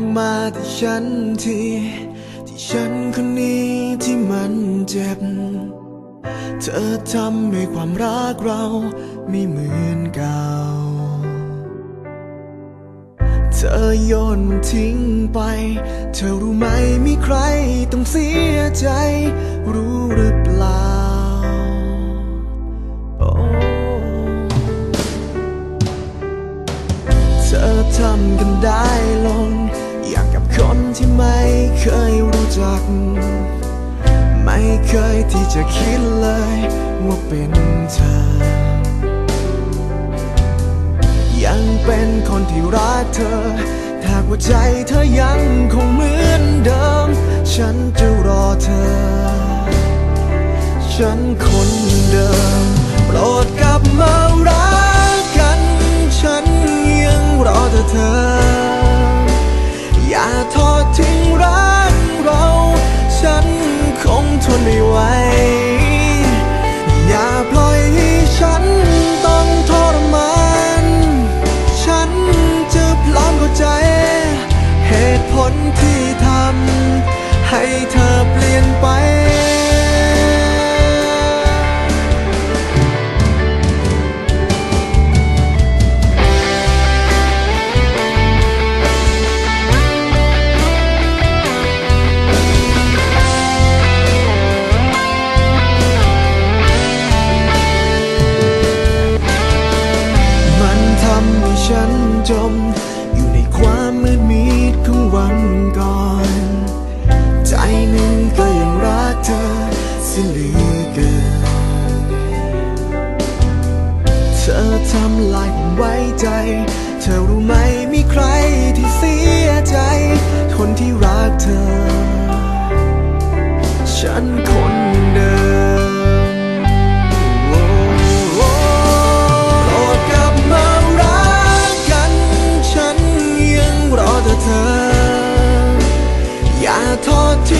มองมาที่ฉันทีที่ฉันคนนี้ที่มันเจ็บ เธอทำให้ความรักเราไม่เหมือนเก่า เธอโยนทิ้งไป เธอรู้ไหมมีใครต้องเสียใจ รู้หรือเปล่าเธอทำกันได้ ที่ไม่เคยรู้จัก ไม่เคยที่จะคิดเลยว่าเป็นเธอ ยังเป็นคนที่รักเธอถ้าหัวใจเธอยังคงเหมือนเดิม ฉันจะรอเธอ ฉันคน คง ไว้ใจ เธอรู้ไหมมีใครที่เสียใจ คนที่รักเธอ ฉันคนเดิมโอ้โอ้โปรดกลับมารักกันฉันยังรอเธอออย่าทอดทิ้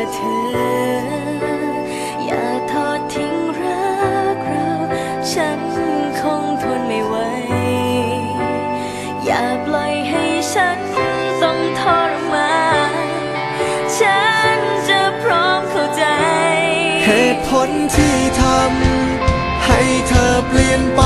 อแต่เธอ อย่าทอดทิ้งรักเรา ฉันคงทนไม่ไหว อย่าปล่อยให้ฉันต้องทรมานฉันจะพร้อมเข้าใจ เหตุผลที่ทำให้เธอเปลี่ยนไป